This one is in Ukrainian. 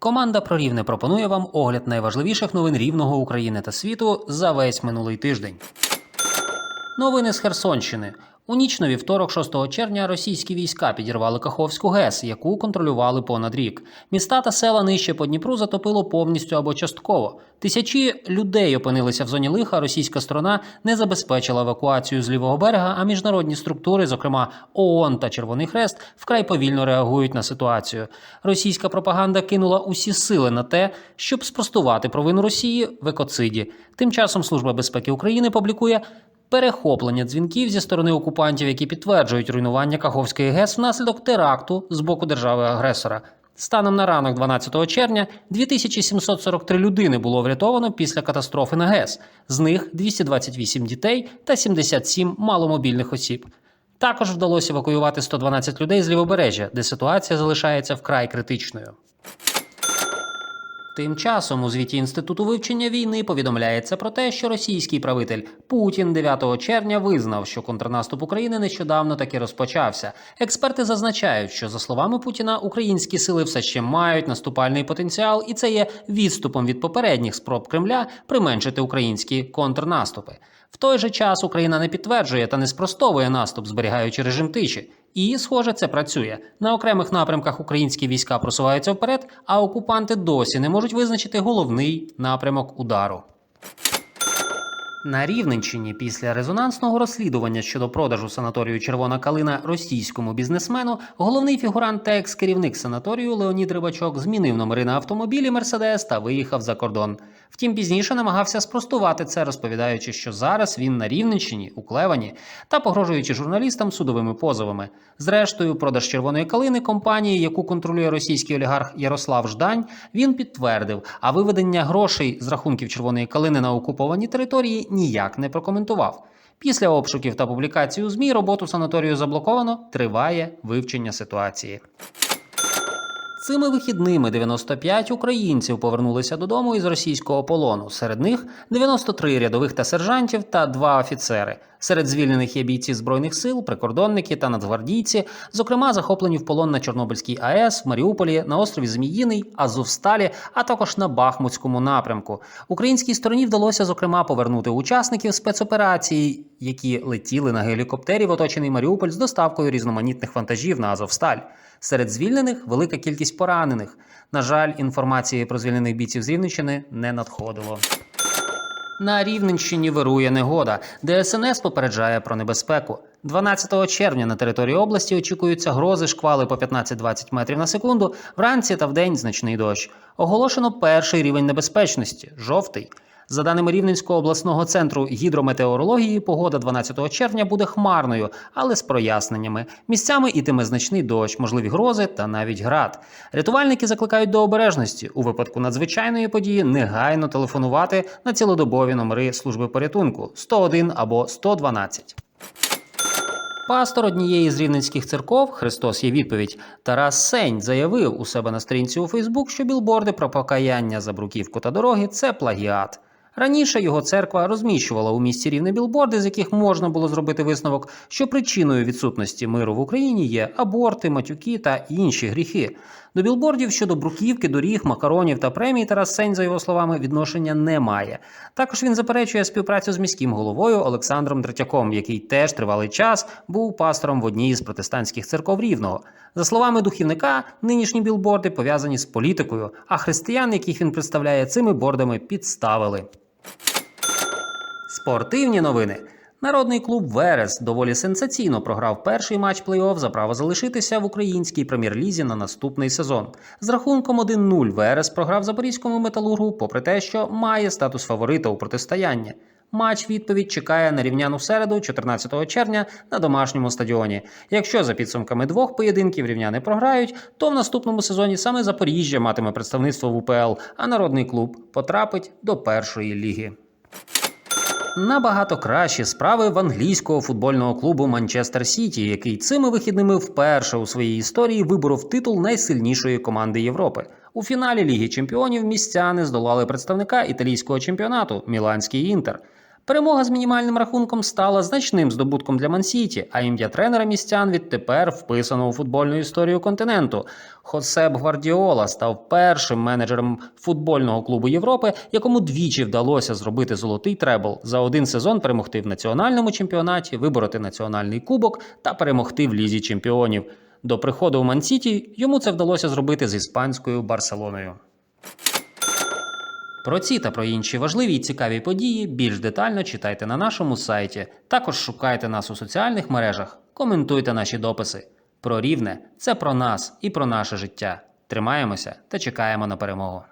Команда про пропонує вам огляд найважливіших новин рівного України та світу за весь минулий тиждень. Новини з Херсонщини. У ніч на вівторок, 6 червня, російські війська підірвали Каховську ГЕС, яку контролювали понад рік. Міста та села нижче по Дніпру затопило повністю або частково. Тисячі людей опинилися в зоні лиха. Російська сторона не забезпечила евакуацію з лівого берега, а міжнародні структури, зокрема ООН та Червоний Хрест, вкрай повільно реагують на ситуацію. Російська пропаганда кинула усі сили на те, щоб спростувати провину Росії в екоциді. Тим часом Служба безпеки України публікує перехоплення дзвінків зі сторони окупантів, які підтверджують руйнування Каховської ГЕС внаслідок теракту з боку держави-агресора. Станом на ранок 12 червня 2743 людини було врятовано після катастрофи на ГЕС, з них 228 дітей та 77 маломобільних осіб. Також вдалося евакуювати 112 людей з лівобережжя, де ситуація залишається вкрай критичною. Тим часом у звіті Інституту вивчення війни повідомляється про те, що російський правитель Путін 9 червня визнав, що контрнаступ України нещодавно таки розпочався. Експерти зазначають, що за словами Путіна, українські сили все ще мають наступальний потенціал, і це є відступом від попередніх спроб Кремля применшити українські контрнаступи. В той же час Україна не підтверджує та не спростовує наступ, зберігаючи режим тиші. І, схоже, це працює. На окремих напрямках українські війська просуваються вперед, а окупанти досі не можуть визначити головний напрямок удару. На Рівненщині після резонансного розслідування щодо продажу санаторію Червона калина російському бізнесмену головний фігурант та екс-керівник санаторію Леонід Рибачок змінив номери на автомобілі Мерседес та виїхав за кордон. Втім, пізніше намагався спростувати це, розповідаючи, що зараз він на Рівненщині у Клевані та погрожуючи журналістам судовими позовами. Зрештою, продаж червоної калини компанії, яку контролює російський олігарх Ярослав Ждань, він підтвердив, а виведення грошей з рахунків червоної калини на окуповані території ніяк не прокоментував. Після обшуків та публікації у ЗМІ роботу санаторію заблоковано, триває вивчення ситуації. Цими вихідними 95 українців повернулися додому із російського полону. Серед них 93 рядових та сержантів та два офіцери. Серед звільнених є бійці збройних сил, прикордонники та нацгвардійці, зокрема захоплені в полон на Чорнобильській АЕС, в Маріуполі, на острові Зміїний, Азовсталі, а також на Бахмутському напрямку. Українській стороні вдалося зокрема повернути учасників спецоперації, які летіли на гелікоптері в оточений Маріуполь з доставкою різноманітних вантажів на Азовсталь. Серед звільнених велика кількість поранених. На жаль, інформації про звільнених бійців з Рівненщини не надходило. На Рівненщині вирує негода. ДСНС попереджає про небезпеку. 12 червня на території області очікуються грози шквали по 15-20 метрів на секунду. Вранці та вдень значний дощ. Оголошено перший рівень небезпечності жовтий. За даними Рівненського обласного центру гідрометеорології, погода 12 червня буде хмарною, але з проясненнями. Місцями ітиме значний дощ, можливі грози та навіть град. Рятувальники закликають до обережності у випадку надзвичайної події негайно телефонувати на цілодобові номери служби порятунку 101 або 112. Пастор однієї з рівненських церков Христос є відповідь. Тарас Сень заявив у себе на сторінці у Фейсбук, що білборди про покаяння за бруківку та дороги це плагіат. Раніше його церква розміщувала у місті рівне білборди, з яких можна було зробити висновок, що причиною відсутності миру в Україні є аборти, матюки та інші гріхи. До білбордів щодо бруківки, доріг, макаронів та премій Тарас Сень, за його словами, відношення не має. Також він заперечує співпрацю з міським головою Олександром Третяком, який теж тривалий час був пастором в одній з протестантських церков Рівного. За словами духівника, нинішні білборди пов'язані з політикою, а християн, яких він представляє, цими бордами підставили. Спортивні новини. Народний клуб Верес доволі сенсаційно програв перший матч плей-офф за право залишитися в українській прем'єр-лізі на наступний сезон. З рахунком 1-0 Верес програв запорізькому металургу, попри те, що має статус фаворита у протистоянні. Матч відповідь чекає на рівняну середу, 14 червня, на домашньому стадіоні. Якщо за підсумками двох поєдинків рівняни програють, то в наступному сезоні саме Запоріжжя матиме представництво в УПЛ, а народний клуб потрапить до першої ліги. Набагато кращі справи в англійського футбольного клубу Манчестер Сіті, який цими вихідними вперше у своїй історії виборов титул найсильнішої команди Європи. У фіналі Ліги Чемпіонів містяни здолали представника італійського чемпіонату Міланський інтер. Перемога з мінімальним рахунком стала значним здобутком для Мансіті, а ім'я тренера містян відтепер вписано у футбольну історію континенту. Хосеп Гвардіола став першим менеджером футбольного клубу Європи, якому двічі вдалося зробити золотий требл за один сезон перемогти в національному чемпіонаті, вибороти національний кубок та перемогти в лізі чемпіонів. До приходу у Мансіті йому це вдалося зробити з іспанською Барселоною. Про ці та про інші важливі і цікаві події більш детально читайте на нашому сайті. Також шукайте нас у соціальних мережах, коментуйте наші дописи. Про рівне це про нас і про наше життя. Тримаємося та чекаємо на перемогу.